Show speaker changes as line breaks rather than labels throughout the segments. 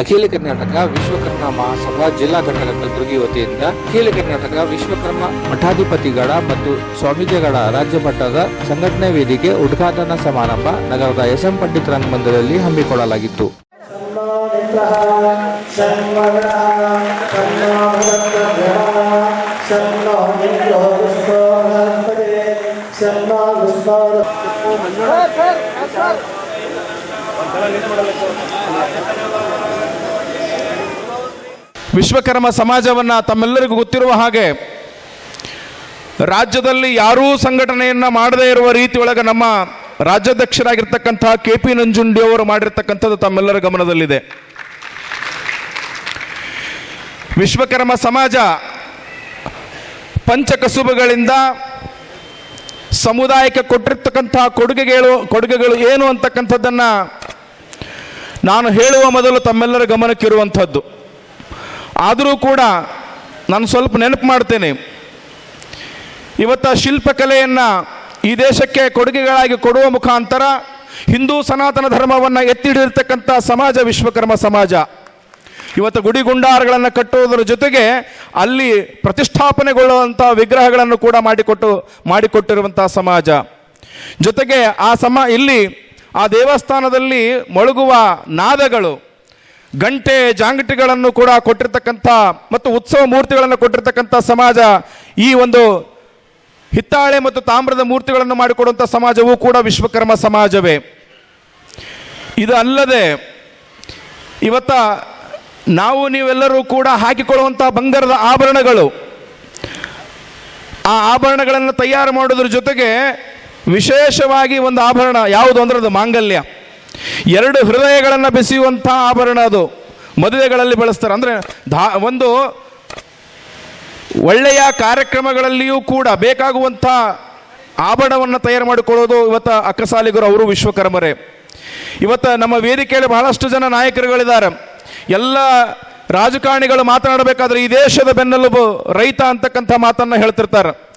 ಅಖಿಲ ಕರ್ನಾಟಕ ವಿಶ್ವಕರ್ಮ ಮಹಾಸಭಾ ಜಿಲ್ಲಾ ಘಟಕ ಕಲಬುರಗಿ ವತಿಯಿಂದ ಅಖಿಲ ಕರ್ನಾಟಕ ವಿಶ್ವಕರ್ಮ ಮಠಾಧಿಪತಿಗಳ ಮತ್ತು ಸ್ವಾಮೀಜಿಗಳ ರಾಜ್ಯ ಮಟ್ಟದ ಸಂಘಟನೆ ವೇದಿಕೆ ಉದ್ಘಾಟನಾ ಸಮಾರಂಭ ನಗರದ ಎಸ್ ಎಂ ಪಂಡಿತ್ ರಂಗಮಂದಿರದಲ್ಲಿ ಹಮ್ಮಿಕೊಳ್ಳಲಾಗಿತ್ತು.
ವಿಶ್ವಕರ್ಮ ಸಮಾಜವನ್ನು ತಮ್ಮೆಲ್ಲರಿಗೂ ಗೊತ್ತಿರುವ ಹಾಗೆ ರಾಜ್ಯದಲ್ಲಿ ಯಾರೂ ಸಂಘಟನೆಯನ್ನು ಮಾಡದೇ ಇರುವ ರೀತಿಯೊಳಗೆ ನಮ್ಮ ರಾಜ್ಯಾಧ್ಯಕ್ಷರಾಗಿರ್ತಕ್ಕಂಥ ಕೆ ಪಿ ನಂಜುಂಡಿ ಅವರು ಮಾಡಿರ್ತಕ್ಕಂಥದ್ದು ತಮ್ಮೆಲ್ಲರ ಗಮನದಲ್ಲಿದೆ. ವಿಶ್ವಕರ್ಮ ಸಮಾಜ ಪಂಚಕಸುಬುಗಳಿಂದ ಸಮುದಾಯಕ್ಕೆ ಕೊಟ್ಟಿರ್ತಕ್ಕಂಥ ಕೊಡುಗೆಗಳು ಕೊಡುಗೆಗಳು ಏನು ಅಂತಕ್ಕಂಥದ್ದನ್ನು ನಾನು ಹೇಳುವ ಮೊದಲು ತಮ್ಮೆಲ್ಲರ ಗಮನಕ್ಕಿರುವಂಥದ್ದು. ಆದರೂ ಕೂಡ ನಾನು ಸ್ವಲ್ಪ ನೆನಪು ಮಾಡ್ತೇನೆ. ಇವತ್ತು ಶಿಲ್ಪಕಲೆಯನ್ನು ಈ ದೇಶಕ್ಕೆ ಕೊಡುಗೆಗಳಾಗಿ ಕೊಡುವ ಮುಖಾಂತರ ಹಿಂದೂ ಸನಾತನ ಧರ್ಮವನ್ನು ಎತ್ತಿ ಸಮಾಜ ವಿಶ್ವಕರ್ಮ ಸಮಾಜ. ಇವತ್ತು ಗುಡಿ ಗುಂಡಾರಗಳನ್ನು ಕಟ್ಟುವುದರ ಜೊತೆಗೆ ಅಲ್ಲಿ ಪ್ರತಿಷ್ಠಾಪನೆಗೊಳ್ಳುವಂಥ ವಿಗ್ರಹಗಳನ್ನು ಕೂಡ ಮಾಡಿಕೊಟ್ಟು, ಮಾಡಿಕೊಟ್ಟಿರುವಂಥ ಸಮಾಜ. ಜೊತೆಗೆ ಆ ಸಮ, ಇಲ್ಲಿ ಆ ದೇವಸ್ಥಾನದಲ್ಲಿ ಮೊಳಗುವ ನಾದಗಳು ಗಂಟೆ ಜಾಂಗಟಿಗಳನ್ನು ಕೂಡ ಕೊಟ್ಟಿರ್ತಕ್ಕಂಥ ಮತ್ತು ಉತ್ಸವ ಮೂರ್ತಿಗಳನ್ನು ಕೊಟ್ಟಿರ್ತಕ್ಕಂಥ ಸಮಾಜ, ಈ ಒಂದು ಹಿತ್ತಾಳೆ ಮತ್ತು ತಾಮ್ರದ ಮೂರ್ತಿಗಳನ್ನು ಮಾಡಿಕೊಡುವಂಥ ಸಮಾಜವೂ ಕೂಡ ವಿಶ್ವಕರ್ಮ ಸಮಾಜವೇ. ಇದು ಅಲ್ಲದೆ ಇವತ್ತ ನಾವು ನೀವೆಲ್ಲರೂ ಕೂಡ ಹಾಕಿಕೊಳ್ಳುವಂಥ ಬಂಗಾರದ ಆಭರಣಗಳು. ಆ ಆಭರಣಗಳನ್ನು ತಯಾರು ಮಾಡೋದ್ರ ಜೊತೆಗೆ ವಿಶೇಷವಾಗಿ ಒಂದು ಆಭರಣ ಯಾವುದು ಅಂದ್ರೆ ಅದು ಮಾಂಗಲ್ಯ. ಎರಡು ಹೃದಯಗಳನ್ನು ಬೆಸೆಯುವಂಥ ಆಭರಣ ಅದು. ಮದುವೆಗಳಲ್ಲಿ ಬಳಸ್ತಾರೆ. ಅಂದರೆ ಧಾ, ಒಂದು ಒಳ್ಳೆಯ ಕಾರ್ಯಕ್ರಮಗಳಲ್ಲಿಯೂ ಕೂಡ ಬೇಕಾಗುವಂಥ ಆಭರಣವನ್ನು ತಯಾರು ಮಾಡಿಕೊಳ್ಳೋದು ಇವತ್ತು ಅಕ್ಕಸಾಲಿಗರು, ಅವರು ವಿಶ್ವಕರ್ಮರೇ. ಇವತ್ತು ನಮ್ಮ ವೇದಿಕೆಯಲ್ಲಿ ಬಹಳಷ್ಟು ಜನ ನಾಯಕರುಗಳಿದ್ದಾರೆ. ಎಲ್ಲ ರಾಜಕಾರಣಿಗಳು ಮಾತನಾಡಬೇಕಾದ್ರೆ ಈ ದೇಶದ ಬೆನ್ನೆಲುಬು ರೈತ ಅಂತಕ್ಕಂಥ ಮಾತನ್ನು ಹೇಳ್ತಿರ್ತಾರೆ.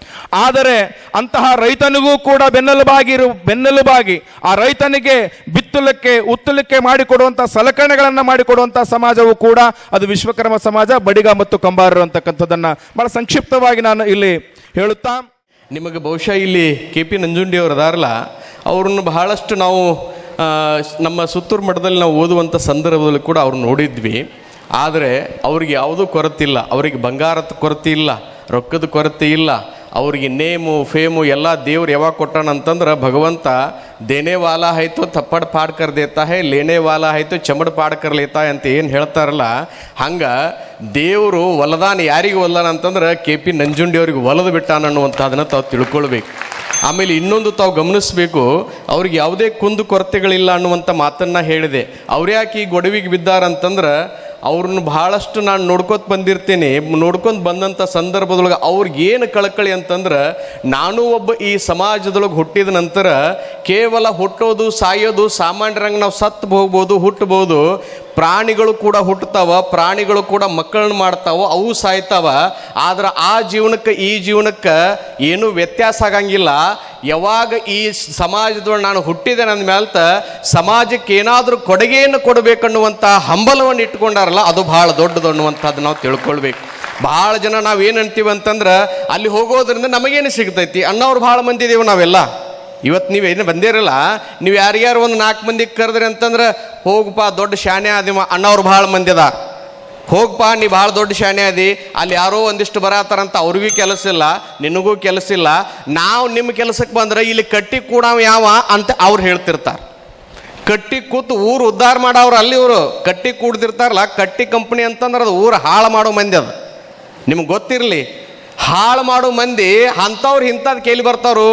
ಆದರೆ ಅಂತಹ ರೈತನಿಗೂ ಕೂಡ ಬೆನ್ನೆಲುಬಾಗಿರು ಬೆನ್ನೆಲುಬಾಗಿ ಆ ರೈತನಿಗೆ ಬಿತ್ತಲಿಕ್ಕೆ, ಉತ್ತಲಿಕ್ಕೆ ಮಾಡಿಕೊಡುವಂಥ ಸಲಕರಣೆಗಳನ್ನು ಮಾಡಿಕೊಡುವಂಥ ಸಮಾಜವು ಕೂಡ ಅದು ವಿಶ್ವಕರ್ಮ ಸಮಾಜ, ಬಡಿಗ ಮತ್ತು ಕಂಬಾರರು ಅಂತಕ್ಕಂಥದ್ದನ್ನು ಬಹಳ ಸಂಕ್ಷಿಪ್ತವಾಗಿ ನಾನು ಇಲ್ಲಿ ಹೇಳುತ್ತಾ.
ನಿಮಗೆ ಬಹುಶಃ ಇಲ್ಲಿ ಕೆ ಪಿ ನಂಜುಂಡಿ ಅವರು ಅದಾರಲ್ಲ, ಅವ್ರನ್ನು ಬಹಳಷ್ಟು ನಾವು ನಮ್ಮ ಸುತ್ತೂರು ಮಠದಲ್ಲಿ ನಾವು ಓದುವಂಥ ಸಂದರ್ಭದಲ್ಲಿ ಕೂಡ ಅವ್ರು ನೋಡಿದ್ವಿ. ಆದರೆ ಅವ್ರಿಗೆ ಯಾವುದೂ ಕೊರತೆ ಇಲ್ಲ. ಅವರಿಗೆ ಬಂಗಾರದ ಕೊರತೆ ಇಲ್ಲ, ರೊಕ್ಕದ ಕೊರತೆ ಇಲ್ಲ. ಅವ್ರಿಗೆ ನೇಮು, ಫೇಮು ಎಲ್ಲ ದೇವ್ರು ಯಾವಾಗ ಕೊಟ್ಟಾನ ಅಂತಂದ್ರೆ ಭಗವಂತ, ದೇನೆ ವಾಲ ಆಯ್ತು, ಥಪ್ಪಡ್ ಪಾಡ್ ಕರ್ ದೇತಾ ಹೇ, ಲೇನೆ ವಾಲ ಆಯ್ತು, ಚಮಡ್ ಪಾಡ್ ಕರ್ ಲೇತಾ ಅಂತ ಏನು ಹೇಳ್ತಾರಲ್ಲ, ಹಂಗೆ ದೇವರು ಒಲದಾನ ಯಾರಿಗೆ ಒಲ್ಲಾನ ಅಂತಂದ್ರೆ ಕೆ ಪಿ ನಂಜುಂಡಿ ಅವ್ರಿಗೆ ಒಲದು ಬಿಟ್ಟಾನ ಅನ್ನುವಂಥದ್ದನ್ನ ತಾವು ತಿಳ್ಕೊಳ್ಬೇಕು. ಆಮೇಲೆ ಇನ್ನೊಂದು ತಾವು ಗಮನಿಸಬೇಕು, ಅವ್ರಿಗೆ ಯಾವುದೇ ಕುಂದು ಕೊರತೆಗಳಿಲ್ಲ ಅನ್ನುವಂಥ ಮಾತನ್ನು ಹೇಳಿದೆ. ಅವ್ರು ಯಾಕೆ ಈ ಗೊಡವಿಗೆ ಬಿದ್ದಾರಂತಂದ್ರೆ ಅವ್ರನ್ನ ಭಾಳಷ್ಟು ನಾನು ನೋಡ್ಕೊತ ಬಂದಿರ್ತೀನಿ. ನೋಡ್ಕೊಂಡು ಬಂದಂಥ ಸಂದರ್ಭದೊಳಗೆ ಅವ್ರಿಗೆ ಏನು ಕಳಕಳಿ ಅಂತಂದ್ರೆ, ನಾನು ಒಬ್ಬ ಈ ಸಮಾಜದೊಳಗೆ ಹುಟ್ಟಿದ ನಂತರ ಕೇವಲ ಹುಟ್ಟೋದು, ಸಾಯೋದು, ಸಾಮಾನ್ಯರಂಗೆ ನಾವು ಸತ್ತು ಹೋಗ್ಬೋದು ಹುಟ್ಟಬಹುದು ಪ್ರಾಣಿಗಳು ಕೂಡ ಹುಟ್ಟತಾವ ಪ್ರಾಣಿಗಳು ಕೂಡ ಮಕ್ಕಳನ್ನ ಮಾಡ್ತಾವ, ಅವು ಸಾಯ್ತಾವ. ಆದ್ರೆ ಆ ಜೀವನಕ್ಕೆ, ಈ ಜೀವನಕ್ಕೆ ಏನೂ ವ್ಯತ್ಯಾಸ ಆಗಂಗಿಲ್ಲ. ಯಾವಾಗ ಈ ಸಮಾಜದೊಳಗೆ ನಾನು ಹುಟ್ಟಿದೆ ನನ್ನ ಮೇಲ್ತ, ಸಮಾಜಕ್ಕೆ ಏನಾದರೂ ಕೊಡುಗೆಯನ್ನು ಕೊಡಬೇಕನ್ನುವಂಥ ಹಂಬಲವನ್ನು ಇಟ್ಕೊಂಡಾರಲ್ಲ ಅದು ಭಾಳ ದೊಡ್ಡದು ಅನ್ನುವಂಥದ್ದು ನಾವು ತಿಳ್ಕೊಳ್ಬೇಕು. ಭಾಳ ಜನ ನಾವು ಏನು ಅಂತೀವಿ ಅಂತಂದ್ರೆ ಅಲ್ಲಿ ಹೋಗೋದ್ರಿಂದ ನಮಗೇನು ಸಿಗ್ತೈತಿ? ಅನ್ನೋರು ಭಾಳ ಮಂದಿ ಇದೀವಿ ನಾವೆಲ್ಲ. ಇವತ್ತು ನೀವೇನು ಬಂದಿರಲ್ಲ ನೀವು ಯಾರ್ಯಾರು ಒಂದು ನಾಲ್ಕು ಮಂದಿಗೆ ಕರೆದ್ರಿ ಅಂತಂದ್ರೆ ಹೋಗಪ್ಪ ದೊಡ್ಡ ಶಾಣೆ ಆದಿ ಅಣ್ಣವ್ರು ಭಾಳ ಮಂದಿ ಅದಾರ. ಹೋಗಪ್ಪ ನೀ ಭಾಳ ದೊಡ್ಡ ಶಾಣೆ ಅದಿ ಅಲ್ಲಿ ಯಾರೋ ಒಂದಿಷ್ಟು ಬರತ್ತಾರಂತ ಅವ್ರಿಗೂ ಕೆಲಸ ಇಲ್ಲ, ನಿನಗೂ ಕೆಲಸ ಇಲ್ಲ. ನಾವು ನಿಮ್ಮ ಕೆಲಸಕ್ಕೆ ಬಂದ್ರೆ ಇಲ್ಲಿ ಕಟ್ಟಿ ಕೂಡ ಯಾವ ಅಂತ ಅವ್ರು ಹೇಳ್ತಿರ್ತಾರೆ. ಕಟ್ಟಿ ಕೂತು ಊರು ಉದ್ಧಾರ ಮಾಡೋರು ಅಲ್ಲಿ ಇವರು. ಕಟ್ಟಿ ಕೂಡ್ದಿರ್ತಾರಲ್ಲ, ಕಟ್ಟಿ ಕಂಪ್ನಿ ಅಂತಂದ್ರೆ ಅದು ಊರು ಹಾಳು ಮಾಡೋ ಮಂದಿ ಅದು. ನಿಮ್ಗೆ ಗೊತ್ತಿರಲಿ, ಹಾಳು ಮಾಡೋ ಮಂದಿ ಅಂಥವ್ರು ಇಂಥದ್ದು ಕೇಳಿ ಬರ್ತಾರು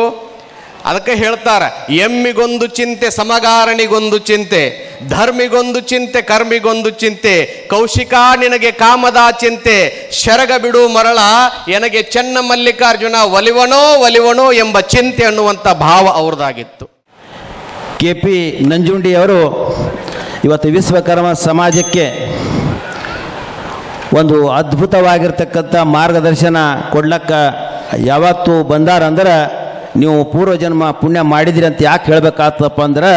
ಅದಕ್ಕೆ ಹೇಳ್ತಾರೆ, ಎಮ್ಮಿಗೊಂದು ಚಿಂತೆ ಸಮಗಾರಣಿಗೊಂದು ಚಿಂತೆ, ಧರ್ಮಿಗೊಂದು ಚಿಂತೆ, ಕರ್ಮಿಗೊಂದು ಚಿಂತೆ, ಕೌಶಿಕ ನಿನಗೆ ಕಾಮದ ಚಿಂತೆ, ಶರಗ ಬಿಡು ಮರಳ, ಎನಗೆ ಚೆನ್ನ ಮಲ್ಲಿಕಾರ್ಜುನ ಒಲಿವನೋ ಒಲಿವನೋ ಎಂಬ ಚಿಂತೆ ಅನ್ನುವಂಥ ಭಾವ ಅವ್ರದ್ದಾಗಿತ್ತು
ಕೆ ಪಿ ನಂಜುಂಡಿಯವರು ಇವತ್ತು ವಿಶ್ವಕರ್ಮ ಸಮಾಜಕ್ಕೆ ಒಂದು ಅದ್ಭುತವಾಗಿರ್ತಕ್ಕಂಥ ಮಾರ್ಗದರ್ಶನ ಕೊಡ್ಲಕ್ಕ ಯಾವತ್ತು ಬಂದಾರಂದ್ರೆ ನೀವು ಪೂರ್ವಜನ್ಮ ಪುಣ್ಯ ಮಾಡಿದಿರಿ ಅಂತ ಯಾಕೆ ಹೇಳ್ಬೇಕಾಗ್ತಪ್ಪ ಅಂದ್ರೆ,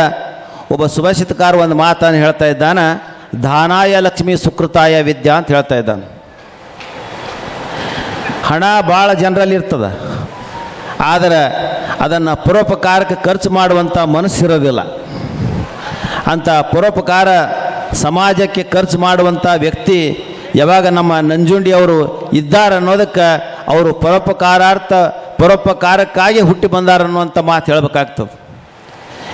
ಒಬ್ಬ ಸುಭಾಷಿತಕಾರ ಒಂದು ಮಾತನ್ನು ಹೇಳ್ತಾ ಇದ್ದಾನೆ, ದಾನಾಯ ಲಕ್ಷ್ಮಿ ಸುಕೃತಾಯ ವಿದ್ಯಾ ಅಂತ ಹೇಳ್ತಾ ಇದ್ದಾನೆ. ಹಣ ಭಾಳ ಜನರಲ್ಲಿ ಇರ್ತದೆ, ಆದರೆ ಅದನ್ನು ಪರೋಪಕಾರಕ್ಕೆ ಖರ್ಚು ಮಾಡುವಂಥ ಮನಸ್ಸಿರೋದಿಲ್ಲ ಅಂಥ ಪರೋಪಕಾರ ಸಮಾಜಕ್ಕೆ ಖರ್ಚು ಮಾಡುವಂಥ ವ್ಯಕ್ತಿ ಯಾವಾಗ ನಮ್ಮ ನಂಜುಂಡಿ ಅವರು ಇದ್ದಾರೆ ಅನ್ನೋದಕ್ಕೆ ಅವರು ಪರೋಪಕಾರಾರ್ಥ ಪರೋಪಕಾರಕ್ಕಾಗಿ ಹುಟ್ಟಿ ಬಂದಾರ ಅನ್ನುವಂಥ ಮಾತು ಹೇಳಬೇಕಾಗ್ತದೆ.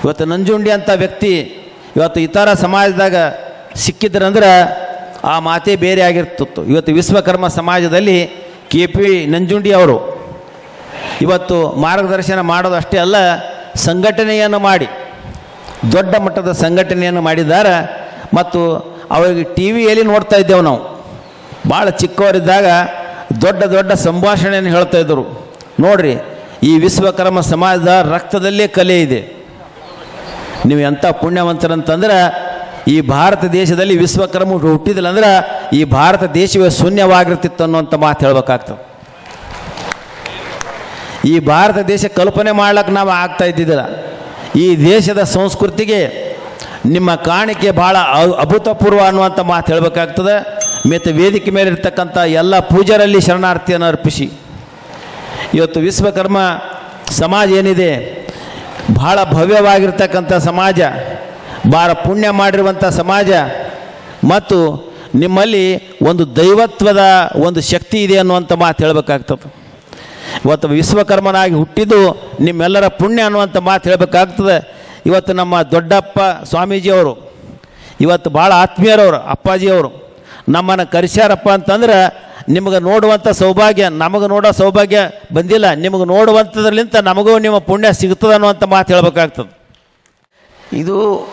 ಇವತ್ತು ನಂಜುಂಡಿ ಅಂತ ವ್ಯಕ್ತಿ ಇವತ್ತು ಇತರ ಸಮಾಜದಾಗ ಸಿಕ್ಕಿದ್ರಂದ್ರೆ ಆ ಮಾತೇ ಬೇರೆ ಆಗಿರ್ತಿತ್ತು. ಇವತ್ತು ವಿಶ್ವಕರ್ಮ ಸಮಾಜದಲ್ಲಿ ಕೆ ಪಿ ನಂಜುಂಡಿ ಅವರು ಇವತ್ತು ಮಾರ್ಗದರ್ಶನ ಮಾಡೋದು ಅಷ್ಟೇ ಅಲ್ಲ, ಸಂಘಟನೆಯನ್ನು ಮಾಡಿ, ದೊಡ್ಡ ಮಟ್ಟದ ಸಂಘಟನೆಯನ್ನು ಮಾಡಿದ್ದಾರೆ. ಮತ್ತು ಅವರಿಗೆ ಟಿ ವಿಯಲ್ಲಿ ನೋಡ್ತಾ ಇದ್ದೇವೆ ನಾವು. ಭಾಳ ಚಿಕ್ಕವರಿದ್ದಾಗ ದೊಡ್ಡ ದೊಡ್ಡ ಸಂಭಾಷಣೆಯನ್ನು ಹೇಳ್ತಾ ಇದ್ದರು. ನೋಡ್ರಿ, ಈ ವಿಶ್ವಕರ್ಮ ಸಮಾಜದ ರಕ್ತದಲ್ಲೇ ಕಲೆ ಇದೆ. ನೀವು ಎಂಥ ಪುಣ್ಯವಂತರಂತಂದ್ರೆ, ಈ ಭಾರತ ದೇಶದಲ್ಲಿ ವಿಶ್ವಕರ್ಮ ಹುಟ್ಟಿದಿಲ್ಲ ಅಂದ್ರೆ, ಈ ಭಾರತ ದೇಶವೇ ಶೂನ್ಯವಾಗಿರ್ತಿತ್ತು ಅನ್ನುವಂಥ ಮಾತು ಹೇಳ್ಬೇಕಾಗ್ತದೆ. ಈ ಭಾರತ ದೇಶ ಕಲ್ಪನೆ ಮಾಡ್ಲಿಕ್ಕೆ ನಾವು ಆಗ್ತಾ ಇದ್ದಿದ್ದಿಲ್ಲ. ಈ ದೇಶದ ಸಂಸ್ಕೃತಿಗೆ ನಿಮ್ಮ ಕಾಣಿಕೆ ಭಾಳ ಅಭೂತಪೂರ್ವ ಅನ್ನುವಂಥ ಮಾತು ಹೇಳ್ಬೇಕಾಗ್ತದೆ. ಮತ್ತು ವೇದಿಕೆ ಮೇಲೆ ಇರ್ತಕ್ಕಂಥ ಎಲ್ಲ ಪೂಜಾರಲ್ಲಿ ಶರಣಾರ್ಥಿಯನ್ನು ಅರ್ಪಿಸಿ. ಇವತ್ತು ವಿಶ್ವಕರ್ಮ ಸಮಾಜ ಏನಿದೆ? ಬಹಳ ಭವ್ಯವಾಗಿರ್ತಕ್ಕಂಥ ಸಮಾಜ ಭಾಳ ಪುಣ್ಯ ಮಾಡಿರುವಂಥ ಸಮಾಜ. ಮತ್ತು ನಿಮ್ಮಲ್ಲಿ ಒಂದು ದೈವತ್ವದ ಒಂದು ಶಕ್ತಿ ಇದೆ ಅನ್ನುವಂಥ ಮಾತು ಹೇಳಬೇಕಾಗ್ತದೆ. ಇವತ್ತು ವಿಶ್ವಕರ್ಮನಾಗಿ ಹುಟ್ಟಿದ್ದು ನಿಮ್ಮೆಲ್ಲರ ಪುಣ್ಯ ಅನ್ನುವಂಥ ಮಾತು ಹೇಳಬೇಕಾಗ್ತದೆ. ಇವತ್ತು ನಮ್ಮ ದೊಡ್ಡಪ್ಪ ಸ್ವಾಮೀಜಿಯವರು, ಇವತ್ತು ಭಾಳ ಆತ್ಮೀಯರವರು, ಅಪ್ಪಾಜಿಯವರು ನಮ್ಮನ್ನು ಕರೆಸ್ಯಾರಪ್ಪ ಅಂತಂದ್ರೆ ನಿಮಗೆ ನೋಡುವಂಥ ಸೌಭಾಗ್ಯ, ನಮಗೆ ನೋಡೋ ಸೌಭಾಗ್ಯ ಬಂದಿಲ್ಲ. ನಿಮಗೆ ನೋಡುವಂಥದ್ರಲ್ಲಿಂತ ನಮಗೂ ನಿಮ್ಮ ಪುಣ್ಯ ಸಿಗ್ತದೆ ಅನ್ನುವಂಥ ಮಾತು ಹೇಳಬೇಕಾಗ್ತದೆ.
ಇದು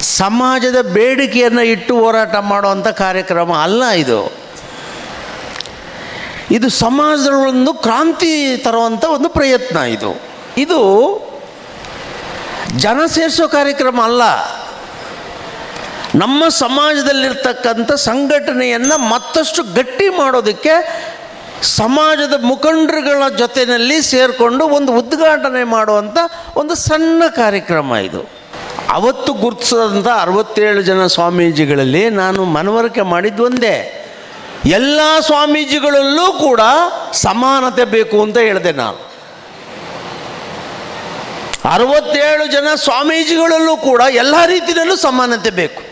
ಸಮಾಜದ ಬೇಡಿಕೆಯನ್ನು ಇಟ್ಟು ಹೋರಾಟ ಮಾಡುವಂಥ ಕಾರ್ಯಕ್ರಮ ಅಲ್ಲ ಇದು. ಇದು ಸಮಾಜದ ಒಂದು ಕ್ರಾಂತಿ ತರುವಂಥ ಒಂದು ಪ್ರಯತ್ನ ಇದು. ಇದು ಜನ ಸೇರಿಸೋ ಕಾರ್ಯಕ್ರಮ ಅಲ್ಲ. ನಮ್ಮ ಸಮಾಜದಲ್ಲಿರ್ತಕ್ಕಂಥ ಸಂಘಟನೆಯನ್ನು ಮತ್ತಷ್ಟು ಗಟ್ಟಿ ಮಾಡೋದಕ್ಕೆ ಸಮಾಜದ ಮುಖಂಡರುಗಳ ಜೊತೆಯಲ್ಲಿ ಸೇರಿಕೊಂಡು ಒಂದು ಉದ್ಘಾಟನೆ ಮಾಡುವಂಥ ಒಂದು ಸಣ್ಣ ಕಾರ್ಯಕ್ರಮ ಇದು. ಅವತ್ತು ಗುರುತಿಸಿದಂಥ ಅರವತ್ತೇಳು ಜನ ಸ್ವಾಮೀಜಿಗಳಲ್ಲಿ ನಾನು ಮನವರಿಕೆ ಮಾಡಿದ್ದು ಒಂದೇ. ಎಲ್ಲ ಸ್ವಾಮೀಜಿಗಳಲ್ಲೂ ಕೂಡ ಸಮಾನತೆ ಬೇಕು ಅಂತ ಹೇಳಿದೆ ನಾನು. ಅರವತ್ತೇಳು ಜನ ಸ್ವಾಮೀಜಿಗಳಲ್ಲೂ ಕೂಡ ಎಲ್ಲ ರೀತಿಯಲ್ಲೂ ಸಮಾನತೆ ಬೇಕು.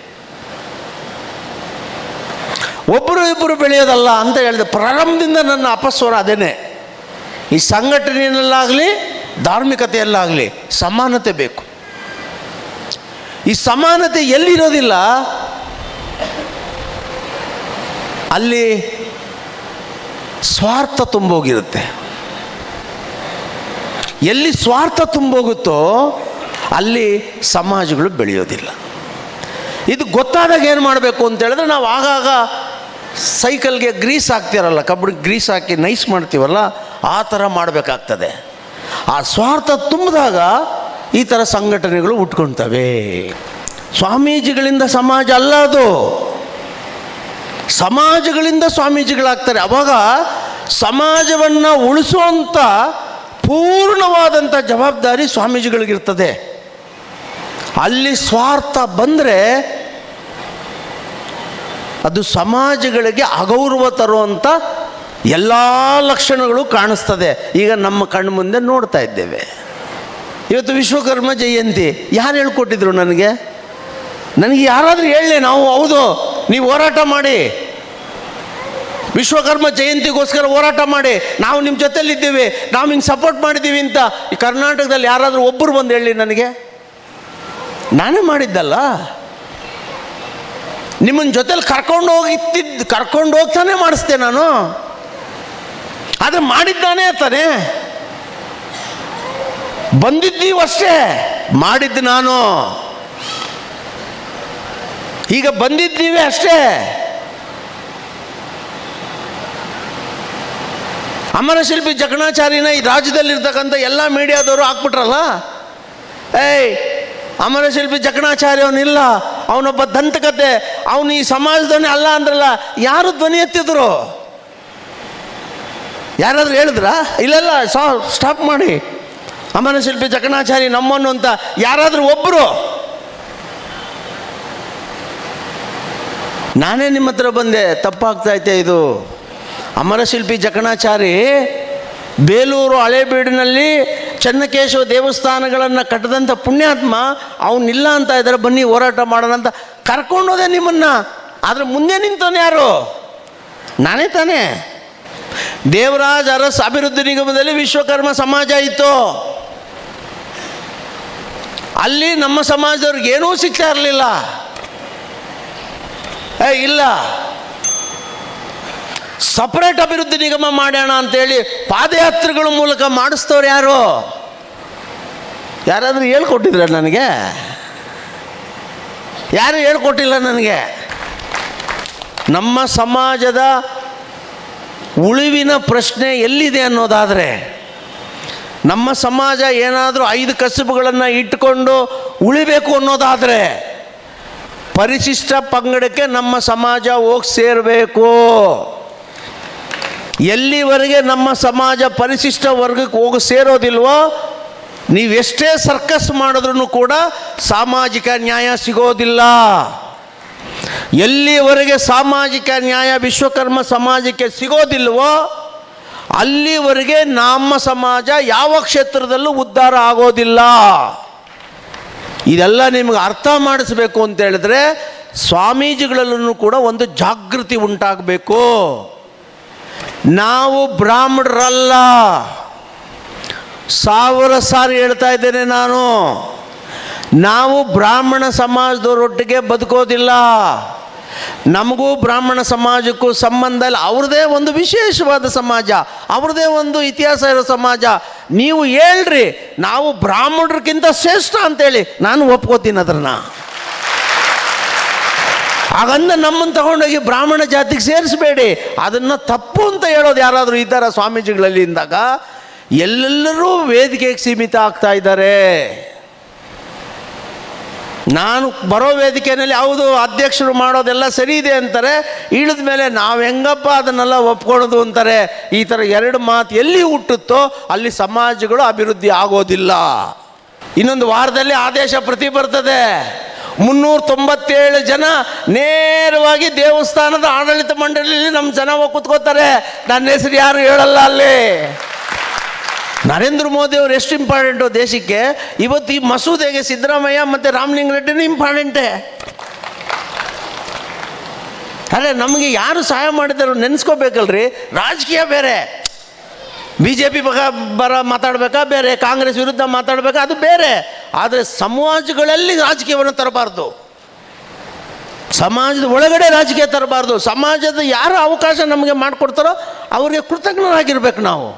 ಒಬ್ಬರು ಇಬ್ಬರು ಬೆಳೆಯೋದಲ್ಲ ಅಂತ ಹೇಳಿದೆ. ಪ್ರಾರಂಭದಿಂದ ನನ್ನ ಅಪಸ್ವರ ಅದೇನೆ. ಈ ಸಂಘಟನೆಯಲ್ಲಾಗಲಿ, ಧಾರ್ಮಿಕತೆಯಲ್ಲಾಗಲಿ ಸಮಾನತೆ ಬೇಕು. ಈ ಸಮಾನತೆ ಎಲ್ಲಿರೋದಿಲ್ಲ? ಅಲ್ಲಿ ಸ್ವಾರ್ಥ ತುಂಬೋಗಿರುತ್ತೆ. ಎಲ್ಲಿ ಸ್ವಾರ್ಥ ತುಂಬೋಗುತ್ತೋ ಅಲ್ಲಿ ಸಮಾಜಗಳು ಬೆಳೆಯೋದಿಲ್ಲ. ಇದು ಗೊತ್ತಾದಾಗ ಏನು ಮಾಡಬೇಕು ಅಂತ ಹೇಳಿದ್ರೆ ನಾವು ಆಗಾಗ ಸೈಕಲ್ಗೆ ಗ್ರೀಸ್ ಹಾಕ್ತಿರಲ್ಲ ಕಬ್ಬಿಣ ಗ್ರೀಸ್ ಹಾಕಿ ನೈಸ್ ಮಾಡ್ತೀವಲ್ಲ, ಆ ಥರ ಮಾಡಬೇಕಾಗ್ತದೆ. ಆ ಸ್ವಾರ್ಥ ತುಂಬಿದಾಗ ಈ ಥರ ಸಂಘಟನೆಗಳು ಉಟ್ಕೊಳ್ತವೆ ಸ್ವಾಮೀಜಿಗಳಿಂದ ಸಮಾಜ ಅಲ್ಲ ಅದು. ಸಮಾಜಗಳಿಂದ ಸ್ವಾಮೀಜಿಗಳಾಗ್ತಾರೆ. ಅವಾಗ ಸಮಾಜವನ್ನು ಉಳಿಸುವಂಥ ಪೂರ್ಣವಾದಂಥ ಜವಾಬ್ದಾರಿ ಸ್ವಾಮೀಜಿಗಳಿಗಿರ್ತದೆ. ಅಲ್ಲಿ ಸ್ವಾರ್ಥ ಬಂದರೆ ಅದು ಸಮಾಜಗಳಿಗೆ ಅಗೌರವ ತರುವಂಥ ಎಲ್ಲ ಲಕ್ಷಣಗಳು ಕಾಣಿಸ್ತದೆ. ಈಗ ನಮ್ಮ ಕಣ್ಣು ಮುಂದೆ ನೋಡ್ತಾ ಇದ್ದೇವೆ. ಇವತ್ತು ವಿಶ್ವಕರ್ಮ ಜಯಂತಿ, ಯಾರು ಹೇಳ್ಕೊಟ್ಟಿದ್ರು ನನಗೆ? ನನಗೆ ಯಾರಾದರೂ ಹೇಳಲಿ, ನಾವು ಹೌದು, ನೀವು ಹೋರಾಟ ಮಾಡಿ. ವಿಶ್ವಕರ್ಮ ಜಯಂತಿಗೋಸ್ಕರ ಹೋರಾಟ ಮಾಡಿ. ನಾವು ನಿಮ್ಮ ಜೊತೆಲಿದ್ದೀವಿ ನಾವು ಹಿಂಗೆ ಸಪೋರ್ಟ್ ಮಾಡಿದ್ದೀವಿ ಅಂತ ಈ ಕರ್ನಾಟಕದಲ್ಲಿ ಯಾರಾದರೂ ಒಬ್ಬರು ಬಂದು ಹೇಳಿ ನನಗೆ? ನಾನೇ ಮಾಡಿದ್ದಲ್ಲ. ನಿಮ್ಮನ್ನ ಜೊತೆಲಿ ಕರ್ಕೊಂಡು ಹೋಗಿತ್ತಿದ್ದು ಕರ್ಕೊಂಡು ಹೋಗ್ತಾನೆ ಮಾಡಿಸ್ದೆ ನಾನು. ಆದರೆ ಮಾಡಿದ್ದಾನೆ ತಾನೆ. ಬಂದಿದ್ದೀವಿ ಅಷ್ಟೇ. ಮಾಡಿದ್ದು ನಾನು. ಈಗ ಬಂದಿದ್ದೀವಿ ಅಷ್ಟೇ. ಅಮರಶಿಲ್ಪಿ ಜಕಣಾಚಾರಿನ ಈ ರಾಜ್ಯದಲ್ಲಿರ್ತಕ್ಕಂಥ ಎಲ್ಲ ಮೀಡಿಯಾದವರು ಹಾಕ್ಬಿಟ್ರಲ್ಲ? ಏಯ್, ಅಮರಶಿಲ್ಪಿ ಜಕಣಾಚಾರ್ಯ ಅವನಿಲ್ಲ ಅವನೊಬ್ಬ ದಂತಕತೆ, ಅವನು ಈ ಸಮಾಜದವನೇ ಅಲ್ಲ ಅಂದ್ರಲ್ಲ, ಯಾರು ಧ್ವನಿ ಎತ್ತಿದ್ರು? ಯಾರಾದರೂ ಹೇಳಿದ್ರಾ? ಇಲ್ಲೆಲ್ಲ, ಸಾ ಸ್ಟಾಪ್ ಮಾಡಿ. ಅಮರಶಿಲ್ಪಿ ಜಕಣಾಚಾರಿ ನಮ್ಮನ್ನು ಅಂತ ಯಾರಾದರೂ ಒಬ್ಬರು ನಾನೇ ನಿಮ್ಮ ಹತ್ರ ಬಂದೆ ತಪ್ಪಾಗ್ತೈತೆ ಇದು. ಅಮರಶಿಲ್ಪಿ ಜಕಣಾಚಾರಿ, ಬೇಲೂರು ಹಳೇಬೀಡಿನಲ್ಲಿ ಚನ್ನಕೇಶವ ದೇವಸ್ಥಾನಗಳನ್ನು ಕಟ್ಟದಂಥ ಪುಣ್ಯಾತ್ಮ ಅವನಿಲ್ಲ ಅಂತ ಇದ್ದಾರೆ ಬನ್ನಿ ಹೋರಾಟ ಮಾಡೋಣ ಅಂತ ಕರ್ಕೊಂಡೋದೆ ನಿಮ್ಮನ್ನು. ಆದರೆ ಮುಂದೆ ನಿಂತವನು ಯಾರು? ನಾನೇ ತಾನೇ. ದೇವರಾಜ್ ಅರಸ್ ಅಭಿವೃದ್ಧಿ ನಿಗಮದಲ್ಲಿ ವಿಶ್ವಕರ್ಮ ಸಮಾಜ ಇತ್ತು. ಅಲ್ಲಿ ನಮ್ಮ ಸಮಾಜದವ್ರಿಗೆ ಏನೂ ಸಿಗ್ತಾ ಇರಲಿಲ್ಲ. ಏ, ಇಲ್ಲ. ಸಪರೇಟ್ ಅಭಿವೃದ್ಧಿ ನಿಗಮ ಮಾಡೋಣ ಅಂತೇಳಿ ಪಾದಯಾತ್ರೆಗಳ ಮೂಲಕ ಮಾಡಿಸ್ತವ್ರು ಯಾರು? ಯಾರಾದರೂ ಹೇಳ್ಕೊಟ್ಟಿದ್ರ ನನಗೆ? ಯಾರು ಹೇಳ್ಕೊಟ್ಟಿಲ್ಲ ನನಗೆ? ನಮ್ಮ ಸಮಾಜದ ಉಳಿವಿನ ಪ್ರಶ್ನೆ ಎಲ್ಲಿದೆ ಅನ್ನೋದಾದರೆ, ನಮ್ಮ ಸಮಾಜ ಏನಾದರೂ ಐದು ಕಸುಬುಗಳನ್ನು ಇಟ್ಟುಕೊಂಡು ಉಳಿಬೇಕು ಅನ್ನೋದಾದರೆ, ಪರಿಶಿಷ್ಟ ಪಂಗಡಕ್ಕೆ ನಮ್ಮ ಸಮಾಜ ಹೋಗಿ ಸೇರಬೇಕು. ಎಲ್ಲಿವರೆಗೆ ನಮ್ಮ ಸಮಾಜ ಪರಿಶಿಷ್ಟ ವರ್ಗಕ್ಕೆ ಹೋಗಿ ಸೇರೋದಿಲ್ವೋ ನೀವೆಷ್ಟೇ ಸರ್ಕಸ್ ಮಾಡಿದ್ರೂ ಕೂಡ ಸಾಮಾಜಿಕ ನ್ಯಾಯ ಸಿಗೋದಿಲ್ಲ. ಎಲ್ಲಿವರೆಗೆ ಸಾಮಾಜಿಕ ನ್ಯಾಯ ವಿಶ್ವಕರ್ಮ ಸಮಾಜಕ್ಕೆ ಸಿಗೋದಿಲ್ವೋ, ಅಲ್ಲಿವರೆಗೆ ನಮ್ಮ ಸಮಾಜ ಯಾವ ಕ್ಷೇತ್ರದಲ್ಲೂ ಉದ್ಧಾರ ಆಗೋದಿಲ್ಲ. ಇದೆಲ್ಲ ನಿಮಗೆ ಅರ್ಥ ಮಾಡಿಸ್ಬೇಕು ಅಂತ ಹೇಳಿದ್ರೆ ಸ್ವಾಮೀಜಿಗಳಲ್ಲೂ ಕೂಡ ಒಂದು ಜಾಗೃತಿ ಉಂಟಾಗಬೇಕು. ನಾವು ಬ್ರಾಹ್ಮಣರಲ್ಲ. ಸಾವಿರ ಸಾರಿ ಹೇಳ್ತಾ ಇದ್ದೇನೆ ನಾನು. ನಾವು ಬ್ರಾಹ್ಮಣ ಸಮಾಜದವರೊಟ್ಟಿಗೆ ಬದುಕೋದಿಲ್ಲ. ನಮಗೂ ಬ್ರಾಹ್ಮಣ ಸಮಾಜಕ್ಕೂ ಸಂಬಂಧ ಇಲ್ಲ. ಅವ್ರದ್ದೇ ಒಂದು ವಿಶೇಷವಾದ ಸಮಾಜ. ಅವ್ರದ್ದೇ ಒಂದು ಇತಿಹಾಸ ಇರೋ ಸಮಾಜ. ನೀವು ಹೇಳ್ರಿ, ನಾವು ಬ್ರಾಹ್ಮಣರಿಗಿಂತ ಶ್ರೇಷ್ಠ ಅಂತೇಳಿ ನಾನು ಒಪ್ಕೋತೀನಿ ಅದನ್ನ ಹಾಗಂದ ನಮ್ಮನ್ನು ತಗೊಂಡೋಗಿ ಬ್ರಾಹ್ಮಣ ಜಾತಿಗೆ ಸೇರಿಸಬೇಡಿ. ಅದನ್ನು ತಪ್ಪು ಅಂತ ಹೇಳೋದು ಯಾರಾದರೂ ಇದ್ದಾರ ಸ್ವಾಮೀಜಿಗಳಲ್ಲಿ ಇಂದಾಗ? ಎಲ್ಲೆಲ್ಲರೂ ವೇದಿಕೆಗೆ ಸೀಮಿತ ಆಗ್ತಾ ಇದ್ದಾರೆ. ನಾನು ಬರೋ ವೇದಿಕೆಯಲ್ಲಿ ಯಾವುದು ಅಧ್ಯಕ್ಷರು ಮಾಡೋದೆಲ್ಲ ಸರಿ ಇದೆ ಅಂತಾರೆ. ಇಳಿದ ಮೇಲೆ ನಾವು ಹೆಂಗಪ್ಪ ಅದನ್ನೆಲ್ಲ ಒಪ್ಕೊಳ್ಳೋದು ಅಂತಾರೆ. ಈ ಥರ ಎರಡು ಮಾತು ಎಲ್ಲಿ ಹುಟ್ಟುತ್ತೋ ಅಲ್ಲಿ ಸಮಾಜಗಳು ಅಭಿವೃದ್ಧಿ ಆಗೋದಿಲ್ಲ. ಇನ್ನೊಂದು ವಾರದಲ್ಲಿ ಆದೇಶ ಪ್ರತಿ ಬರ್ತದೆ. ಮುನ್ನೂರ ತೊಂಬತ್ತೇಳು ಜನ ನೇರವಾಗಿ ದೇವಸ್ಥಾನದ ಆಡಳಿತ ಮಂಡಳಿಯಲ್ಲಿ ನಮ್ಮ ಜನ ಕೂತ್ಕೋತಾರೆ. ನನ್ನ ಹೆಸರು ಯಾರು ಹೇಳಲ್ಲ ಅಲ್ಲಿ. ನರೇಂದ್ರ ಮೋದಿ ಅವರು ಎಷ್ಟು ಇಂಪಾರ್ಟೆಂಟು ದೇಶಕ್ಕೆ? ಇವತ್ತು ಈ ಮಸೂದೆಗೆ ಸಿದ್ದರಾಮಯ್ಯ ಮತ್ತು ರಾಮಲಿಂಗ ರೆಡ್ಡಿನೂ ಇಂಪಾರ್ಟೆಂಟೇ ಅರೆ, ನಮಗೆ ಯಾರು ಸಹಾಯ ಮಾಡಿದಾರೋ ನೆನೆಸ್ಕೋಬೇಕಲ್ರಿ. ರಾಜಕೀಯ ಬೇರೆ. ಬಿ ಜೆ ಪಿ ಬರ ಮಾತಾಡಬೇಕಾ? ಬೇರೆ. ಕಾಂಗ್ರೆಸ್ ವಿರುದ್ಧ ಮಾತಾಡಬೇಕಾ? ಅದು ಬೇರೆ. ಆದರೆ ಸಮಾಜಗಳಲ್ಲಿ ರಾಜಕೀಯವನ್ನು ತರಬಾರ್ದು. ಸಮಾಜದ ಒಳಗಡೆ ರಾಜಕೀಯ ತರಬಾರ್ದು. ಸಮಾಜದ ಯಾರು ಅವಕಾಶ ನಮಗೆ ಮಾಡಿಕೊಡ್ತಾರೋ ಅವರಿಗೆ ಕೃತಜ್ಞರಾಗಿರ್ಬೇಕು ನಾವು.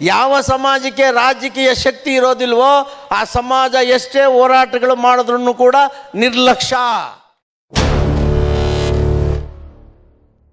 ಯಾವ ಸಮಾಜಕ್ಕೆ ರಾಜಕೀಯ ಶಕ್ತಿ ಇರೋದಿಲ್ವೋ ಆ ಸಮಾಜ ಎಷ್ಟೇ ಹೋರಾಟಗಳು ಮಾಡಿದ್ರೂ ಕೂಡ ನಿರ್ಲಕ್ಷ್ಯ.